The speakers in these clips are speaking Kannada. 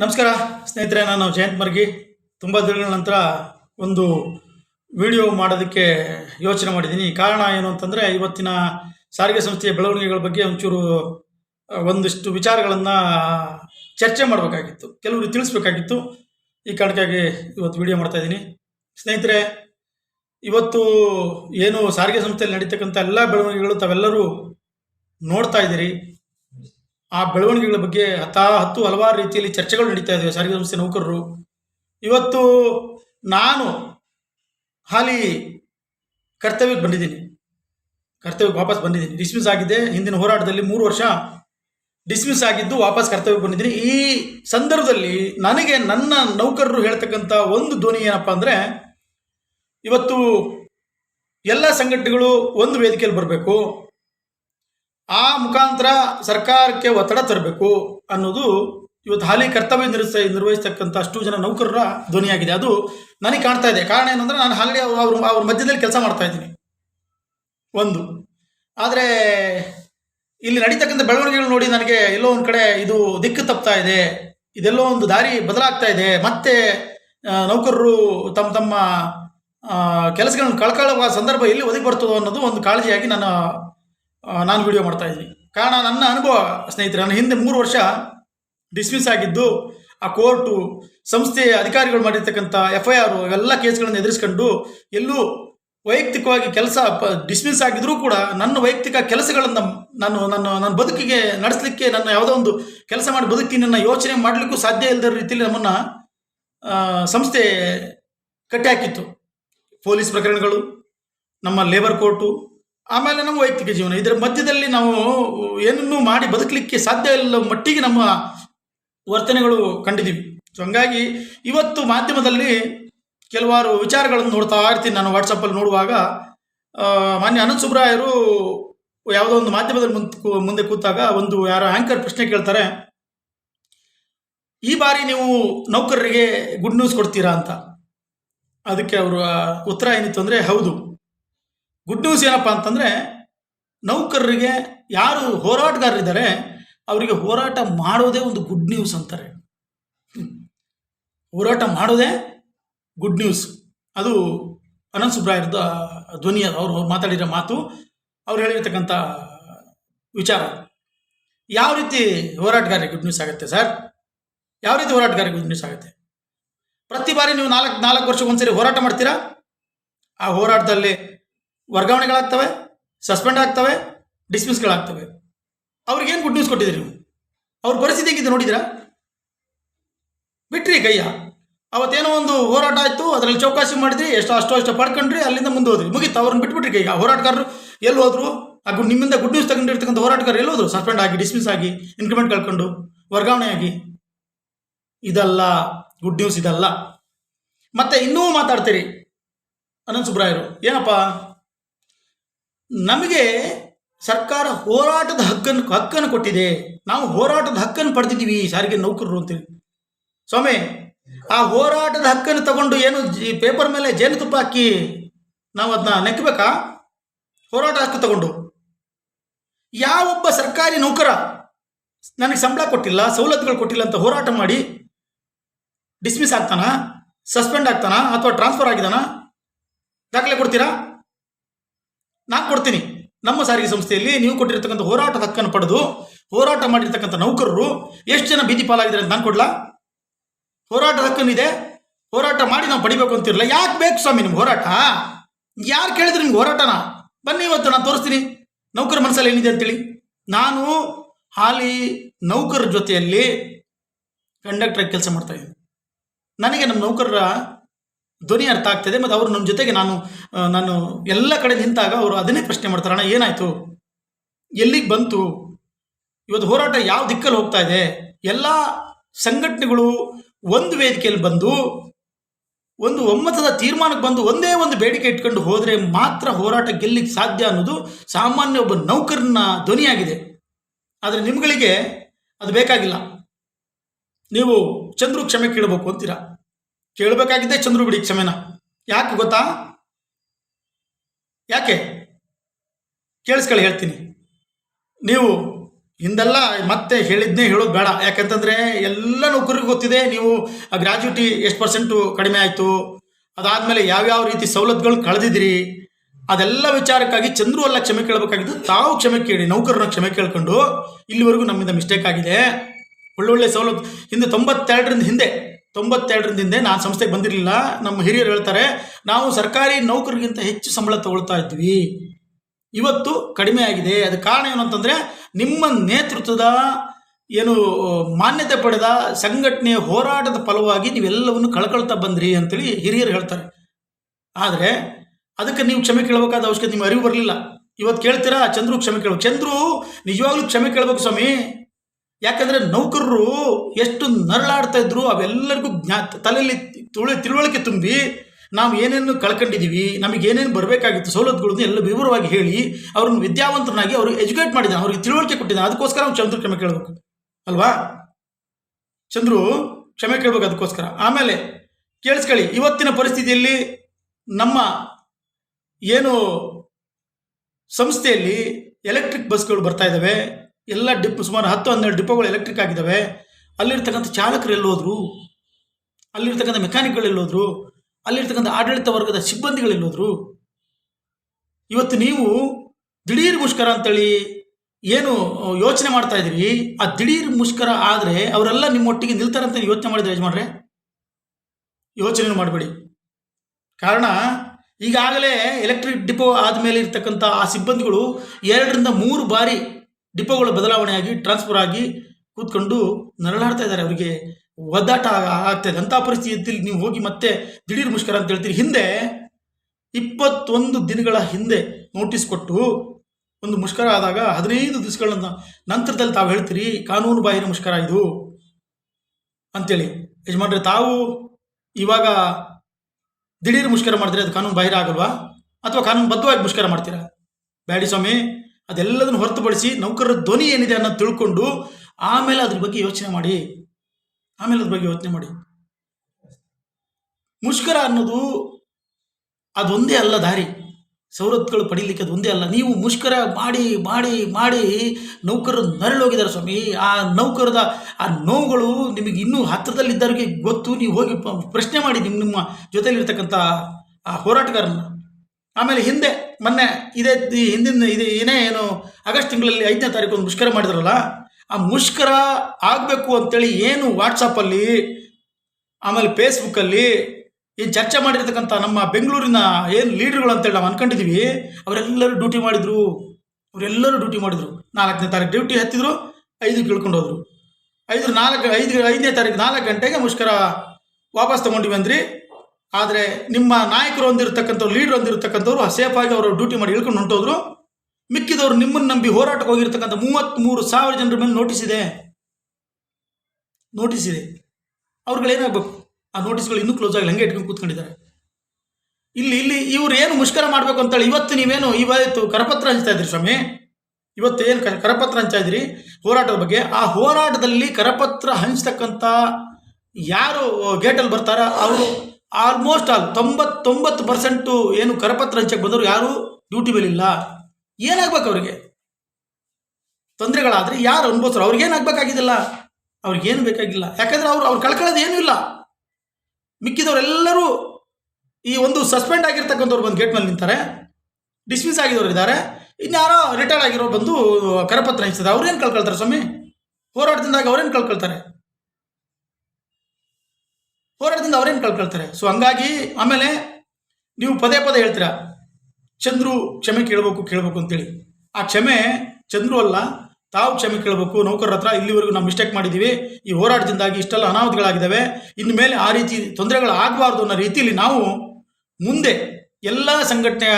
ನಮಸ್ಕಾರ, ಸ್ನೇಹಿತರೆ, ನಾನು ಜಯಂತ್ ಮರ್ಗಿ. ತುಂಬ ದಿನಗಳ ನಂತರ ಒಂದು ವಿಡಿಯೋ ಮಾಡೋದಕ್ಕೆ ಯೋಚನೆ ಮಾಡಿದ್ದೀನಿ. ಕಾರಣ ಏನು ಅಂತಂದರೆ, ಇವತ್ತಿನ ಸಾರಿಗೆ ಸಂಸ್ಥೆಯ ಬೆಳವಣಿಗೆಗಳ ಬಗ್ಗೆ ಒಂಚೂರು ಒಂದಿಷ್ಟು ವಿಚಾರಗಳನ್ನು ಚರ್ಚೆ ಮಾಡಬೇಕಾಗಿತ್ತು. ಕೆಲವರು ತಿಳಿಸ್ಬೇಕಾಗಿತ್ತು. ಈ ಕಾರಣಕ್ಕಾಗಿ ಇವತ್ತು ವಿಡಿಯೋ ಮಾಡ್ತಾ ಇದ್ದೀನಿ. ಸ್ನೇಹಿತರೆ, ಇವತ್ತು ಏನು ಸಾರಿಗೆ ಸಂಸ್ಥೆಯಲ್ಲಿ ನಡೀತಕ್ಕಂಥ ಎಲ್ಲ ಬೆಳವಣಿಗೆಗಳು ತಾವೆಲ್ಲರೂ ನೋಡ್ತಾ ಇದ್ದೀರಿ. ಆ ಬೆಳವಣಿಗೆಗಳ ಬಗ್ಗೆ ಹತ್ತ ಹತ್ತು ಹಲವಾರು ರೀತಿಯಲ್ಲಿ ಚರ್ಚೆಗಳು ನಡೀತಾ ಇದ್ದಾವೆ ಸಾರಿಗೆ ಸಂಸ್ಥೆ ನೌಕರರು. ಇವತ್ತು ನಾನು ಹಾಲಿ ಕರ್ತವ್ಯಕ್ಕೆ ಬಂದಿದ್ದೀನಿ. ಕರ್ತವ್ಯಕ್ಕೆ ವಾಪಸ್ ಬಂದಿದ್ದೀನಿ. ಡಿಸ್ಮಿಸ್ ಆಗಿದೆ. ಹಿಂದಿನ ಹೋರಾಟದಲ್ಲಿ ಮೂರು ವರ್ಷ ಡಿಸ್ಮಿಸ್ ಆಗಿದ್ದು ವಾಪಸ್ ಕರ್ತವ್ಯಕ್ಕೆ ಬಂದಿದ್ದೀನಿ. ಈ ಸಂದರ್ಭದಲ್ಲಿ ನನಗೆ ನನ್ನ ನೌಕರರು ಹೇಳ್ತಕ್ಕಂಥ ಒಂದು ಧ್ವನಿ ಏನಪ್ಪ ಅಂದರೆ, ಇವತ್ತು ಎಲ್ಲ ಸಂಘಟನೆಗಳು ಒಂದು ವೇದಿಕೆಯಲ್ಲಿ ಬರಬೇಕು. ಆ ಮುಖಾಂತರ ಸರ್ಕಾರಕ್ಕೆ ಒತ್ತಡ ತರಬೇಕು ಅನ್ನೋದು ಇವತ್ತು ಹಾಲಿ ಕರ್ತವ್ಯ ನಿರ್ವಹಿಸ, ನಿರ್ವಹಿಸ್ತಕ್ಕಂಥ ಅಷ್ಟು ಜನ ನೌಕರರ ಧ್ವನಿಯಾಗಿದೆ. ಅದು ನನಗೆ ಕಾಣ್ತಾ ಇದೆ. ಕಾರಣ ಏನಂದ್ರೆ ನಾನು ಹಾಲಿ ಅವ್ರ ಅವ್ರ ಮಧ್ಯದಲ್ಲಿ ಕೆಲಸ ಮಾಡ್ತಾ ಇದ್ದೀನಿ. ಒಂದು. ಆದರೆ ಇಲ್ಲಿ ನಡೀತಕ್ಕಂಥ ಬೆಳವಣಿಗೆಗಳು ನೋಡಿ ನನಗೆ ಎಲ್ಲೋ ಒಂದು ಕಡೆ ಇದು ದಿಕ್ಕು ತಪ್ತಾ ಇದೆ. ಇದೆಲ್ಲೋ ಒಂದು ದಾರಿ ಬದಲಾಗ್ತಾ ಇದೆ. ಮತ್ತೆ ನೌಕರರು ತಮ್ಮ ತಮ್ಮ ಕೆಲಸಗಳನ್ನು ಕಳ್ಕೊಳ್ಳುವ ಸಂದರ್ಭ ಎಲ್ಲಿ ಒದಗಿ ಬರ್ತದೋ ಅನ್ನೋದು ಒಂದು ಕಾಳಜಿಯಾಗಿ ನಾನು ನಾನು ವಿಡಿಯೋ ಮಾಡ್ತಾ ಇದ್ದೀನಿ. ಕಾರಣ ನನ್ನ ಅನುಭವ ಸ್ನೇಹಿತರೆ, ನನ್ನ ಹಿಂದೆ ಮೂರು ವರ್ಷ ಡಿಸ್ಮಿಸ್ ಆಗಿದ್ದು, ಆ ಕೋರ್ಟು ಸಂಸ್ಥೆಯ ಅಧಿಕಾರಿಗಳು ಮಾಡಿರ್ತಕ್ಕಂಥ ಎಫ್ ಐ ಆರ್ ಇವೆಲ್ಲ ಕೇಸ್ಗಳನ್ನು ಎದುರಿಸ್ಕೊಂಡು ಎಲ್ಲೂ ವೈಯಕ್ತಿಕವಾಗಿ ಕೆಲಸ ಡಿಸ್ಮಿಸ್ ಆಗಿದ್ರೂ ಕೂಡ ನನ್ನ ವೈಯಕ್ತಿಕ ಕೆಲಸಗಳನ್ನು ನಾನು, ನನ್ನ ನನ್ನ ಬದುಕಿಗೆ ನಡೆಸಲಿಕ್ಕೆ, ನನ್ನ ಯಾವುದೋ ಒಂದು ಕೆಲಸ ಮಾಡಿ ಬದುಕಿ ಯೋಚನೆ ಮಾಡಲಿಕ್ಕೂ ಸಾಧ್ಯ ಇಲ್ಲದ ರೀತಿಯಲ್ಲಿ ನಮ್ಮನ್ನು ಸಂಸ್ಥೆ ಕಟ್ಟಿ ಹಾಕಿತ್ತು. ಪೊಲೀಸ್ ಪ್ರಕರಣಗಳು, ನಮ್ಮ ಲೇಬರ್ ಕೋರ್ಟು ಆಮೇಲೆ ನಮ್ಮ ವೈಯಕ್ತಿಕ ಜೀವನ, ಇದರ ಮಧ್ಯದಲ್ಲಿ ನಾವು ಏನನ್ನೂ ಮಾಡಿ ಬದುಕಲಿಕ್ಕೆ ಸಾಧ್ಯ ಇಲ್ಲ ಮಟ್ಟಿಗೆ ನಮ್ಮ ವರ್ತನೆಗಳು ಕಂಡಿದ್ದೀವಿ ಸೊ ಹಂಗಾಗಿ ಇವತ್ತು ಮಾಧ್ಯಮದಲ್ಲಿ ಕೆಲವಾರು ವಿಚಾರಗಳನ್ನು ನೋಡ್ತಾ ಇರ್ತೀನಿ. ನಾನು ವಾಟ್ಸಪ್ಪಲ್ಲಿ ನೋಡುವಾಗ ಮಾನ್ಯ ಅನಂತ್ ಸುಬ್ರಾಯರು ಯಾವುದೋ ಒಂದು ಮಾಧ್ಯಮದಲ್ಲಿ ಮುಂದೆ ಮುಂದೆ ಕೂತಾಗ ಒಂದು ಯಾರೋ ಆ್ಯಂಕರ್ ಪ್ರಶ್ನೆ ಕೇಳ್ತಾರೆ, ಈ ಬಾರಿ ನೀವು ನೌಕರರಿಗೆ ಗುಡ್ ನ್ಯೂಸ್ ಕೊಡ್ತೀರಾ? ಅಂತ. ಅದಕ್ಕೆ ಅವರು ಉತ್ತರ ಏನಿತ್ತು ಅಂದರೆ, ಹೌದು. ಗುಡ್ ನ್ಯೂಸ್ ಏನಪ್ಪ ಅಂತಂದರೆ, ನೌಕರರಿಗೆ ಯಾರು ಹೋರಾಟಗಾರರಿದ್ದಾರೆ, ಅವರಿಗೆ ಹೋರಾಟ ಮಾಡೋದೇ ಒಂದು ಗುಡ್ ನ್ಯೂಸ್ ಅಂತಾರೆ. ಹೋರಾಟ ಮಾಡೋದೇ ಗುಡ್ ನ್ಯೂಸ್ ಅದು ಅನಂತ್ ಸುಬ್ರಾಯರ್ದ ಧ್ವನಿಯ ಅವರು ಮಾತಾಡಿರೋ ಮಾತು, ಅವ್ರು ಹೇಳಿರ್ತಕ್ಕಂಥ ವಿಚಾರ. ಯಾವ ರೀತಿ ಹೋರಾಟಗಾರರಿಗೆ ಗುಡ್ ನ್ಯೂಸ್ ಆಗುತ್ತೆ ಸರ್? ಯಾವ ರೀತಿ ಹೋರಾಟಗಾರರಿಗೆ ಗುಡ್ ನ್ಯೂಸ್ ಆಗುತ್ತೆ? ಪ್ರತಿ ಬಾರಿ ನೀವು ನಾಲ್ಕು ನಾಲ್ಕು ವರ್ಷಕ್ಕೆ ಒಂದ್ಸರಿ ಹೋರಾಟ ಮಾಡ್ತೀರಾ? ಆ ಹೋರಾಟದಲ್ಲಿ ವರ್ಗಾವಣೆಗಳಾಗ್ತವೆ ಸಸ್ಪೆಂಡ್ ಆಗ್ತವೆ ಡಿಸ್ಮಿಸ್ಗಳಾಗ್ತವೆ ಅವ್ರಿಗೇನು ಗುಡ್ ನ್ಯೂಸ್ ಕೊಟ್ಟಿದ್ದೀರಿ ನೀವು? ಅವ್ರ ಪರಿಸ್ಥಿತಿ ಹೇಗಿದೆ ನೋಡಿದ್ದೀರಾ? ಬಿಟ್ರಿ ಕೈಯ. ಅವತ್ತೇನೋ ಒಂದು ಹೋರಾಟ ಆಯಿತು, ಅದರಲ್ಲಿ ಚೌಕಾಸಿ ಮಾಡಿದ್ರಿ, ಎಷ್ಟು ಅಷ್ಟೋ ಅಷ್ಟೋ ಪಡ್ಕೊಂಡ್ರಿ, ಅಲ್ಲಿಂದ ಮುಂದೆ ಹೋದ್ರಿ. ಮುಗೀತು, ಅವ್ರನ್ನ ಬಿಟ್ಬಿಟ್ರಿ ಕೈಗ ಹೋರಾಟಗಾರರು ಎಲ್ಲಿ ಹೋದ್ರು, ಆ ಗುಡ್ ನಿಮ್ಮಿಂದ ಗುಡ್ ನ್ಯೂಸ್ ತಗೊಂಡಿರ್ತಕ್ಕಂಥ ಹೋರಾಟಗಾರರು ಎಲ್ಲಿ ಹೋದ್ರು? ಸಸ್ಪೆಂಡ್ ಆಗಿ ಡಿಸ್ಮಿಸ್ ಆಗಿ ಇನ್ಕ್ರಿಮೆಂಟ್ ಕಳ್ಕೊಂಡು, ವರ್ಗಾವಣೆ ಆಗಿ. ಇದಲ್ಲ ಗುಡ್ ನ್ಯೂಸ್ ಇದಲ್ಲ. ಮತ್ತೆ ಇನ್ನೂ ಮಾತಾಡ್ತೀರಿ, ಅನಂತ್ ಸುಬ್ರಾಯರು. ಏನಪ್ಪ? ನಮಗೆ ಸರ್ಕಾರ ಹೋರಾಟದ ಹಕ್ಕನ್ನು ಹಕ್ಕನ್ನು ಕೊಟ್ಟಿದೆ. ನಾವು ಹೋರಾಟದ ಹಕ್ಕನ್ನು ಪಡೆದಿದ್ದೀವಿ ಸಾರಿಗೆ ನೌಕರರು ಅಂತೇಳಿ. ಸ್ವಾಮಿ, ಆ ಹೋರಾಟದ ಹಕ್ಕನ್ನು ತಗೊಂಡು ಏನು ಪೇಪರ್ ಮೇಲೆ ಜೇನುತುಪ್ಪ ಹಾಕಿ ನಾವು ಅದನ್ನ ನೆಕ್ಕಬೇಕಾ ಹೋರಾಟ ಹಕ್ಕು ತಗೊಂಡು. ಯಾವೊಬ್ಬ ಸರ್ಕಾರಿ ನೌಕರ ನನಗೆ ಸಂಬಳ ಕೊಟ್ಟಿಲ್ಲ, ಸವಲತ್ತುಗಳು ಕೊಟ್ಟಿಲ್ಲ ಅಂತ ಹೋರಾಟ ಮಾಡಿ ಡಿಸ್ಮಿಸ್ ಆಗ್ತಾನ, ಸಸ್ಪೆಂಡ್ ಆಗ್ತಾನ ಅಥವಾ ಟ್ರಾನ್ಸ್ಫರ್ ಆಗಿದಾನ ದಾಖಲೆ ಕೊಡ್ತೀರಾ? ನಾನು ಕೊಡ್ತೀನಿ. ನಮ್ಮ ಸಾರಿಗೆ ಸಂಸ್ಥೆಯಲ್ಲಿ ನೀವು ಕೊಟ್ಟಿರ್ತಕ್ಕಂಥ ಹೋರಾಟದ ಹಕ್ಕನ್ನು ಪಡೆದು, ಹೋರಾಟ ಮಾಡಿರ್ತಕ್ಕಂಥ ನೌಕರರು ಎಷ್ಟು ಜನ ಬೀದಿ ಪಾಲಾಗಿದ್ದಾರೆ ಅಂತ ನಾನು ಕೊಡ್ಲಾ? ಹೋರಾಟದ ಇದೆ ಹೋರಾಟ ಮಾಡಿ ನಾವು ಪಡಿಬೇಕು ಅಂತಿರಲ್ಲ. ಯಾಕೆ ಬೇಕು ಸ್ವಾಮಿ ನಿಮ್ಗೆ ಹೋರಾಟ? ಯಾರು ಕೇಳಿದ್ರು ನಿಮ್ಗೆ ಹೋರಾಟನ? ಬನ್ನಿ ಇವತ್ತು ನಾನು ತೋರಿಸ್ತೀನಿ. ನೌಕರ ಮನಸ್ಸಲ್ಲಿ ಏನಿದೆ ಅಂತೇಳಿ. ನಾನು ಹಾಲಿ ನೌಕರರ ಜೊತೆಯಲ್ಲಿ ಕಂಡಕ್ಟರ್ ಕೆಲಸ ಮಾಡ್ತಾ ಇದ್ದೀನಿ. ನನಗೆ ನಮ್ಮ ನೌಕರರ ಧ್ವನಿ ಅರ್ಥ ಆಗ್ತದೆ, ಮತ್ತು ಅವರು ನಮ್ಮ ಜೊತೆಗೆ ನಾನು ನಾನು ಎಲ್ಲ ಕಡೆ ನಿಂತಾಗ ಅವರು ಅದನ್ನೇ ಪ್ರಶ್ನೆ ಮಾಡ್ತಾರೆ, ಅಣ್ಣ, ಏನಾಯಿತು? ಎಲ್ಲಿಗೆ ಬಂತು? ಇವತ್ತು ಹೋರಾಟ ಯಾವ ದಿಕ್ಕಲ್ಲಿ ಹೋಗ್ತಾ ಇದೆ? ಎಲ್ಲ ಸಂಘಟನೆಗಳು ಒಂದು ವೇದಿಕೆಯಲ್ಲಿ ಬಂದು, ಒಂದು ಒಮ್ಮತದ ತೀರ್ಮಾನಕ್ಕೆ ಬಂದು ಒಂದೇ ಒಂದು ಬೇಡಿಕೆ ಇಟ್ಕೊಂಡು ಹೋದರೆ ಮಾತ್ರ ಹೋರಾಟ ಗೆಲ್ಲಿಗೆ ಸಾಧ್ಯ ಅನ್ನೋದು ಸಾಮಾನ್ಯ ಒಬ್ಬ ನೌಕರನ ಧ್ವನಿಯಾಗಿದೆ. ಆದರೆ ನಿಮ್ಗಳಿಗೆ ಅದು ಬೇಕಾಗಿಲ್ಲ. ನೀವು ಚಂದ್ರು ಕ್ಷಮೆ ಕೇಳಬೇಕು ಅಂತೀರಾ? ಕೇಳಬೇಕಾಗಿದ್ದೆ ಚಂದ್ರು ಬಿಡಿ ಕ್ಷಮೆನ. ಯಾಕೆ ಗೊತ್ತಾ? ಯಾಕೆ? ಕೇಳಿಸ್ಕೊಳ್ಳಿ, ಹೇಳ್ತೀನಿ. ನೀವು ಹಿಂದೆಲ್ಲ ಮತ್ತೆ ಹೇಳಿದ್ನೇ ಹೇಳೋದು ಬೇಡ. ಯಾಕಂತಂದರೆ ಎಲ್ಲ ನೌಕರಿಗೂ ಗೊತ್ತಿದೆ. ನೀವು ಆ ಎಷ್ಟು ಪರ್ಸೆಂಟು ಕಡಿಮೆ ಆಯಿತು. ಅದಾದಮೇಲೆ ಯಾವ್ಯಾವ ರೀತಿ ಸವಲತ್ತುಗಳು ಕಳೆದಿದ್ದೀರಿ? ಅದೆಲ್ಲ ವಿಚಾರಕ್ಕಾಗಿ ಚಂದ್ರು ಅಲ್ಲ ಕ್ಷಮೆ ಕೇಳಬೇಕಾಗಿದ್ದು ತಾವು ಕ್ಷಮೆ ಕೇಳಿ, ನೌಕರನ ಕ್ಷಮೆ ಕೇಳ್ಕೊಂಡು ಇಲ್ಲಿವರೆಗೂ ನಮ್ಮಿಂದ ಮಿಸ್ಟೇಕ್ ಆಗಿದೆ. ಒಳ್ಳೊಳ್ಳೆ ಸವಲತ್ತು. ಹಿಂದೆ ತೊಂಬತ್ತೆರಡರಿಂದ ಹಿಂದೆ ತೊಂಬತ್ತೆರಡರಿಂದ ನಾನು ಸಂಸ್ಥೆಗೆ ಬಂದಿರಲಿಲ್ಲ. ನಮ್ಮ ಹಿರಿಯರು ಹೇಳ್ತಾರೆ, ನಾವು ಸರ್ಕಾರಿ ನೌಕರಿಗಿಂತ ಹೆಚ್ಚು ಸಂಬಳ ತಗೊಳ್ತಾ ಇದ್ವಿ. ಇವತ್ತು ಕಡಿಮೆ ಆಗಿದೆ. ಅದಕ್ಕೆ ಕಾರಣ ಏನು ಅಂತಂದರೆ, ನಿಮ್ಮ ನೇತೃತ್ವದ ಏನು, ಮಾನ್ಯತೆ ಪಡೆದ ಸಂಘಟನೆಯ ಹೋರಾಟದ ಫಲವಾಗಿ ನೀವೆಲ್ಲವನ್ನು ಕಳ್ಕೊಳ್ತಾ ಬಂದ್ರಿ ಅಂತೇಳಿ ಹಿರಿಯರು ಹೇಳ್ತಾರೆ. ಆದರೆ, ಅದಕ್ಕೆ ನೀವು ಕ್ಷಮೆ ಕೇಳಬೇಕಾದ ಅವಶ್ಯಕತೆ ನಿಮ್ಮ ಅರಿವು ಬರಲಿಲ್ಲ. ಇವತ್ತು ಕೇಳ್ತೀರಾ? ಚಂದ್ರು ಕ್ಷಮೆ ಕೇಳಬೇಕು. ಚಂದ್ರು, ನಿಜವಾಗ್ಲೂ ಕ್ಷಮೆ ಕೇಳಬೇಕು ಸ್ವಾಮಿ. ಯಾಕಂದರೆ ನೌಕರರು ಎಷ್ಟು ನರಳಾಡ್ತಾ ಇದ್ರು, ಅವೆಲ್ಲರಿಗೂ ಜ್ಞಾ, ತಲೆಯಲ್ಲಿ ತುಳಿ, ತಿಳುವಳಿಕೆ ತುಂಬಿ ನಾವು ಏನೇನು ಕಳ್ಕೊಂಡಿದ್ದೀವಿ ನಮಗೆ ಏನೇನು ಬರಬೇಕಾಗಿತ್ತು ಸವಲತ್ತುಗಳನ್ನ ಎಲ್ಲ ವಿವರವಾಗಿ ಹೇಳಿ ಅವ್ರನ್ನ ವಿದ್ಯಾವಂತರನ್ನಾಗಿ ಅವ್ರಿಗೆ ಎಜುಕೇಟ್ ಮಾಡಿದ್ದಾನೆ ಅವ್ರಿಗೆ ತಿಳುವಳಿಕೆ ಕೊಟ್ಟಿದ್ದಾನೆ ಅದಕ್ಕೋಸ್ಕರ ಅವ್ನು ಚಂದ್ರ ಕ್ಷಮೆ ಕೇಳಬೇಕು. ಅಲ್ವಾ? ಚಂದ್ರು ಕ್ಷಮೆ ಕೇಳಬೇಕು ಅದಕ್ಕೋಸ್ಕರ. ಆಮೇಲೆ ಕೇಳಿಸ್ಕೊಳ್ಳಿ, ಇವತ್ತಿನ ಪರಿಸ್ಥಿತಿಯಲ್ಲಿ ನಮ್ಮ ಏನು ಸಂಸ್ಥೆಯಲ್ಲಿ ಎಲೆಕ್ಟ್ರಿಕ್ ಬಸ್ಗಳು ಬರ್ತಾ ಇದ್ದಾವೆ ಎಲ್ಲ ಡಿಪ್ ಸುಮಾರು ಹತ್ತು, ಹನ್ನೆರಡು ಡಿಪೋಗಳು ಎಲೆಕ್ಟ್ರಿಕ್ ಆಗಿದ್ದಾವೆ. ಅಲ್ಲಿರ್ತಕ್ಕಂಥ ಚಾಲಕರು ಎಲ್ಲೋದ್ರು. ಅಲ್ಲಿರ್ತಕ್ಕಂಥ ಮೆಕ್ಯಾನಿಕ್ಗಳು ಎಲ್ಲೋದ್ರು. ಅಲ್ಲಿರ್ತಕ್ಕಂಥ ಆಡಳಿತ ವರ್ಗದ ಸಿಬ್ಬಂದಿಗಳು ಎಲ್ಲೋದ್ರು. ಇವತ್ತು ನೀವು ದಿಢೀರ್ ಮುಷ್ಕರ ಅಂತೇಳಿ ಏನು ಯೋಚನೆ ಮಾಡ್ತಾ ಇದ್ದೀರಿ? ಆ ದಿಢೀರ್ ಮುಷ್ಕರ ಆದರೆ ಅವರೆಲ್ಲ ನಿಮ್ಮೊಟ್ಟಿಗೆ ನಿಲ್ತಾರೆ ಅಂತ ಯೋಚನೆ ಮಾಡಿದ್ರೆ ಯಜಮಾನ್ರೆ? ಯೋಚನೆ ಮಾಡಬೇಡಿ. ಕಾರಣ, ಈಗಾಗಲೇ ಎಲೆಕ್ಟ್ರಿಕ್ ಡಿಪೋ ಆದಮೇಲೆ ಇರ್ತಕ್ಕಂಥ ಆ ಸಿಬ್ಬಂದಿಗಳು ಎರಡರಿಂದ ಮೂರು ಬಾರಿ ಡಿಪೋಗಳು ಬದಲಾವಣೆಯಾಗಿ ಟ್ರಾನ್ಸ್ಫರ್ ಆಗಿ ಕೂತ್ಕೊಂಡು ನರಳಾಡ್ತಾ ಇದ್ದಾರೆ. ಅವರಿಗೆ ಒದ್ದಾಟ ಆಗ್ತಾಯಿದೆ ಅಂಥ ಪರಿಸ್ಥಿತಿಯಲ್ಲಿ ನೀವು ಹೋಗಿ ಮತ್ತೆ ದಿಢೀರ್ ಮುಷ್ಕರ ಅಂತ ಹೇಳ್ತೀರಿ. ಹಿಂದೆ ಇಪ್ಪತ್ತೊಂದು ದಿನಗಳ ಹಿಂದೆ ನೋಟಿಸ್ ಕೊಟ್ಟು ಒಂದು ಮುಷ್ಕರ ಆದಾಗ ಹದಿನೈದು ದಿವಸಗಳ ನಂತರದಲ್ಲಿ ತಾವು ಹೇಳ್ತೀರಿ, ಕಾನೂನು ಬಾಹಿರ ಮುಷ್ಕರ ಇದು ಅಂತೇಳಿ. ಯಜಮಾನ್ರೆ, ತಾವು ಇವಾಗ ದಿಢೀರ್ ಮುಷ್ಕರ ಮಾಡಿದ್ರೆ ಅದು ಕಾನೂನು ಬಾಹಿರ ಆಗಲ್ವಾ? ಅಥವಾ ಕಾನೂನು ಬದ್ಧವಾಗಿ ಮುಷ್ಕರ ಮಾಡ್ತೀರಾ? ಬ್ಯಾಡಿ ಸ್ವಾಮಿ ಅದೆಲ್ಲದನ್ನು ಹೊರತುಪಡಿಸಿ ನೌಕರರ ಧ್ವನಿ ಏನಿದೆ ಅನ್ನೋದು ತಿಳ್ಕೊಂಡು ಆಮೇಲೆ ಅದ್ರ ಬಗ್ಗೆ ಯೋಚನೆ ಮಾಡಿ. ಆಮೇಲೆ ಅದ್ರ ಬಗ್ಗೆ ಯೋಚನೆ ಮಾಡಿ. ಮುಷ್ಕರ ಅನ್ನೋದು ಅದೊಂದೇ ಅಲ್ಲ ದಾರಿ. ಸವಲತ್ತುಗಳು ಪಡೀಲಿಕ್ಕೆ ಒಂದೇ ಅಲ್ಲ. ನೀವು ಮುಷ್ಕರ ಮಾಡಿ ಮಾಡಿ ಮಾಡಿ ನೌಕರರು ನರಳೋಗಿದ್ದಾರೆ ಸ್ವಾಮಿ. ಆ ನೌಕರದ, ಆ ನೋವುಗಳು ನಿಮಗೆ ಇನ್ನೂ ಹತ್ತಿರದಲ್ಲಿದ್ದವ್ರಿಗೆ ಗೊತ್ತು. ನೀವು ಹೋಗಿ ಪ್ರಶ್ನೆ ಮಾಡಿ ನಿಮ್ಮ ನಿಮ್ಮ ಜೊತೆಯಲ್ಲಿರ್ತಕ್ಕಂಥ ಆ ಹೋರಾಟಗಾರನ ಆಮೇಲೆ ಹಿಂದೆ ಮೊನ್ನೆ ಇದೇ ಈ ಹಿಂದಿನ ಇದು ಏನೇ ಏನು ಆಗಸ್ಟ್ ತಿಂಗಳಲ್ಲಿ ಐದನೇ ತಾರೀಕು ಒಂದು ಮುಷ್ಕರ ಮಾಡಿದ್ರಲ್ಲ, ಆ ಮುಷ್ಕರ ಆಗಬೇಕು ಅಂತೇಳಿ ಏನು ವಾಟ್ಸಪ್ಪಲ್ಲಿ ಆಮೇಲೆ ಫೇಸ್ಬುಕ್ಕಲ್ಲಿ ಏನು ಚರ್ಚೆ ಮಾಡಿರ್ತಕ್ಕಂಥ ನಮ್ಮ ಬೆಂಗಳೂರಿನ ಏನು ಲೀಡರ್ಗಳು ಅಂತೇಳಿ ನಾವು ಅನ್ಕೊಂಡಿದ್ದೀವಿ ಅವರೆಲ್ಲರೂ ಡ್ಯೂಟಿ ಮಾಡಿದರು, ಅವರೆಲ್ಲರೂ ಡ್ಯೂಟಿ ಮಾಡಿದರು. ನಾಲ್ಕನೇ ತಾರೀಕು ಡ್ಯೂಟಿ ಹತ್ತಿದ್ರು, ಐದು ಕೇಳ್ಕೊಂಡು ಹೋದರು. ಐದು ನಾಲ್ಕು, ಐದು, ಐದನೇ ತಾರೀಕು ನಾಲ್ಕು ಗಂಟೆಗೆ ಮುಷ್ಕರ ವಾಪಸ್ ತೊಗೊಂಡಿವಿ ಅಂದ್ರಿ. ಆದರೆ ನಿಮ್ಮ ನಾಯಕರು ಹೊಂದಿರತಕ್ಕಂಥವ್ರು ಲೀಡರ್ ಹೊಂದಿರತಕ್ಕಂಥವ್ರು ಸೇಫಾಗಿ ಅವರು ಡ್ಯೂಟಿ ಮಾಡಿ ಇಳ್ಕೊಂಡು ಹೊಂಟೋದ್ರು. ಮಿಕ್ಕಿದವರು ನಿಮ್ಮನ್ನು ನಂಬಿ ಹೋರಾಟಕ್ಕೆ ಹೋಗಿರ್ತಕ್ಕಂಥ ಮೂವತ್ತ್ಮೂರು ಸಾವಿರ ಜನರ ಮೇಲೆ ನೋಟಿಸ್ ಇದೆ. ನೋಟಿಸ್ ಇದೆ. ಅವ್ರುಗಳೇನಾಗಬೇಕು ಆ ನೋಟಿಸ್ಗಳು ಇನ್ನೂ ಕ್ಲೋಸ್ ಆಗಲಿ ಹಂಗೆ ಇಟ್ಕೊಂಡು ಕೂತ್ಕೊಂಡಿದ್ದಾರೆ. ಇಲ್ಲಿ ಇಲ್ಲಿ ಇವ್ರು ಏನು ಮುಷ್ಕರ ಮಾಡಬೇಕು ಅಂತೇಳಿ ಇವತ್ತು ನೀವೇನು ಇವತ್ತು ಕರಪತ್ರ ಹಂಚ್ತಾ ಇದ್ರಿ ಸ್ವಾಮಿ? ಇವತ್ತು ಏನು ಕರಪತ್ರ ಹಂಚ್ತಾ ಇದ್ರಿ ಹೋರಾಟದ ಬಗ್ಗೆ. ಆ ಹೋರಾಟದಲ್ಲಿ ಕರಪತ್ರ ಹಂಚ್ತಕ್ಕಂಥ ಯಾರು ಗೇಟಲ್ಲಿ ಬರ್ತಾರ, ಅವರು ಆಲ್ಮೋಸ್ಟ್ ಆಲ್ ತೊಂಬತ್ತೊಂಬತ್ತು ಪರ್ಸೆಂಟು ಏನು ಕರಪತ್ರ ಹಂಚಕ್ಕೆ ಬಂದವರು ಯಾರೂ ಡ್ಯೂಟಿ ಮೇಲಿಲ್ಲ ಏನಾಗ್ಬೇಕು ಅವರಿಗೆ? ತೊಂದರೆಗಳಾದರೆ ಯಾರು ಅನ್ಭವಿಸ್ರು? ಅವ್ರಿಗೇನಾಗಬೇಕಾಗಿದ್ದಿಲ್ಲ ಅವ್ರಿಗೇನು ಬೇಕಾಗಿಲ್ಲ? ಯಾಕಂದರೆ ಅವರು, ಅವ್ರು ಕಳ್ಕೊಳ್ಳೋದು ಏನೂ ಇಲ್ಲ. ಮಿಕ್ಕಿದವರೆಲ್ಲರೂ ಈ ಒಂದು ಸಸ್ಪೆಂಡ್ ಆಗಿರ್ತಕ್ಕಂಥವ್ರು ಬಂದು ಗೇಟ್ ಮೇಲೆ ನಿಂತಾರೆ. ಡಿಸ್ಮಿಸ್ ಆಗಿದ್ದವ್ರು ಇದ್ದಾರೆ. ಇನ್ಯಾರೋ ರಿಟೈರ್ಡ್ ಆಗಿರೋ ಬಂದು, ಕರಪತ್ರ ಹಂಚ್ತದೆ ಅವ್ರೇನು ಕಳ್ಕೊಳ್ತಾರೆ ಸ್ವಾಮಿ? ಹೋರಾಟದಿಂದಾಗ ಅವ್ರೇನು ಕಳ್ಕೊಳ್ತಾರೆ? ಹೋರಾಟದಿಂದ ಅವರೇನು ಕಳ್ಕೊಳ್ತಾರೆ ಸೊ ಹಂಗಾಗಿ ಆಮೇಲೆ ನೀವು ಪದೇ ಪದೇ ಹೇಳ್ತೀರಾ, ಚಂದ್ರು ಕ್ಷಮೆ ಕೇಳಬೇಕು ಕೇಳಬೇಕು ಅಂತೇಳಿ. ಆ ಕ್ಷಮೆ ಚಂದ್ರು ಅಲ್ಲ, ತಾವು ಕ್ಷಮೆ ಕೇಳಬೇಕು, ನೌಕರರ ಹತ್ರ ಇಲ್ಲಿವರೆಗೂ ನಾವು ಮಿಸ್ಟೇಕ್ ಮಾಡಿದ್ದೀವಿ ಈ ಹೋರಾಟದಿಂದಾಗಿ ಇಷ್ಟೆಲ್ಲ ಅನಾಹುತಗಳಾಗಿದ್ದಾವೆ ಇನ್ನು ಮೇಲೆ ಆ ರೀತಿ ತೊಂದರೆಗಳು ಆಗಬಾರ್ದು ಅನ್ನೋ ರೀತಿಯಲ್ಲಿ ನಾವು ಮುಂದೆ ಎಲ್ಲ ಸಂಘಟನೆಯ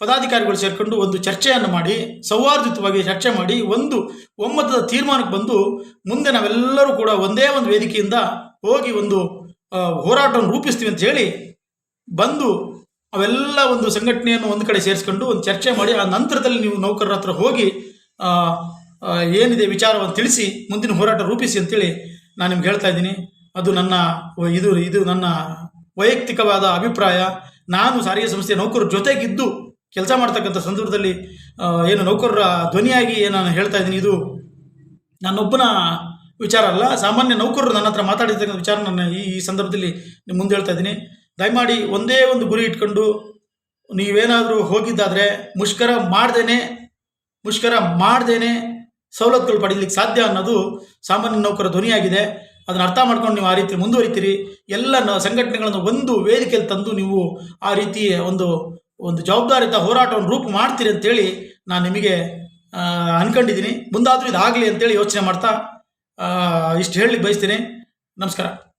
ಪದಾಧಿಕಾರಿಗಳು ಸೇರಿಕೊಂಡು ಒಂದು ಚರ್ಚೆಯನ್ನು ಮಾಡಿ ಸೌಹಾರ್ದಯುತವಾಗಿ ಚರ್ಚೆ ಮಾಡಿ, ಒಂದು ಒಮ್ಮತದ ತೀರ್ಮಾನಕ್ಕೆ ಬಂದು ಮುಂದೆ ನಾವೆಲ್ಲರೂ ಕೂಡ ಒಂದೇ ಒಂದು ವೇದಿಕೆಯಿಂದ ಹೋಗಿ ಒಂದು ಹೋರಾಟವನ್ನು ರೂಪಿಸ್ತೀವಿ ಅಂತ ಹೇಳಿ ಬಂದು ಅವೆಲ್ಲ ಒಂದು ಸಂಘಟನೆಯನ್ನು ಒಂದು ಕಡೆ ಸೇರಿಸ್ಕೊಂಡು ಒಂದು ಚರ್ಚೆ ಮಾಡಿ, ಆ ನಂತರದಲ್ಲಿ ನೀವು ನೌಕರರ ಹತ್ರ ಹೋಗಿ ಏನಿದೆ ವಿಚಾರವನ್ನು ತಿಳಿಸಿ, ಮುಂದಿನ ಹೋರಾಟ ರೂಪಿಸಿ ಅಂತೇಳಿ ನಾನು ನಿಮ್ಗೆ ಹೇಳ್ತಾ ಇದ್ದೀನಿ. ಅದು ನನ್ನ, ಇದು ಇದು ನನ್ನ ವೈಯಕ್ತಿಕವಾದ ಅಭಿಪ್ರಾಯ. ನಾನು ಸಾರಿಗೆ ಸಂಸ್ಥೆಯ ನೌಕರರ ಜೊತೆಗಿದ್ದು ಕೆಲಸ ಮಾಡ್ತಕ್ಕಂಥ ಸಂದರ್ಭದಲ್ಲಿ ಏನು ನೌಕರರ ಧ್ವನಿಯಾಗಿ ನಾನು ಹೇಳ್ತಾ ಇದ್ದೀನಿ. ಇದು ನನ್ನೊಬ್ಬನ ವಿಚಾರ ಅಲ್ಲ. ಸಾಮಾನ್ಯ ನೌಕರರು ನನ್ನ ಹತ್ರ ಮಾತಾಡಿರ್ತಕ್ಕಂಥ ವಿಚಾರ ನಾನು ಈ ಈ ಸಂದರ್ಭದಲ್ಲಿ ನಿಮ್ಮ ಮುಂದೆ ಹೇಳ್ತಾ ಇದ್ದೀನಿ. ದಯಮಾಡಿ ಒಂದೇ ಒಂದು ಗುರಿ ಇಟ್ಕೊಂಡು ನೀವೇನಾದರೂ ಹೋಗಿದ್ದಾದರೆ ಮುಷ್ಕರ ಮಾಡ್ದೇನೆ ಮುಷ್ಕರ ಮಾಡ್ದೇನೆ ಸವಲತ್ತುಗಳು ಪಡೀಲಿಕ್ಕೆ ಸಾಧ್ಯ ಅನ್ನೋದು ಸಾಮಾನ್ಯ ನೌಕರ ಧ್ವನಿಯಾಗಿದೆ. ಅದನ್ನು ಅರ್ಥ ಮಾಡ್ಕೊಂಡು ನೀವು ಆ ರೀತಿ ಮುಂದುವರಿತೀರಿ. ಎಲ್ಲ ಸಂಘಟನೆಗಳನ್ನು ಒಂದು ವೇದಿಕೆಯಲ್ಲಿ ತಂದು ನೀವು ಆ ರೀತಿ ಒಂದು ಒಂದು ಜವಾಬ್ದಾರಿತ ಹೋರಾಟವನ್ನು ರೂಪು ಮಾಡ್ತೀರಿ ಅಂತೇಳಿ ನಾನು ನಿಮಗೆ ಅನ್ಕೊಂಡಿದ್ದೀನಿ. ಮುಂದಾದರೂ ಇದಾಗಲಿ ಅಂತೇಳಿ ಯೋಚನೆ ಮಾಡ್ತಾ ಇಷ್ಟು ಹೇಳಲಿಕ್ಕೆ ಬಯಸ್ತೀನಿ. ನಮಸ್ಕಾರ.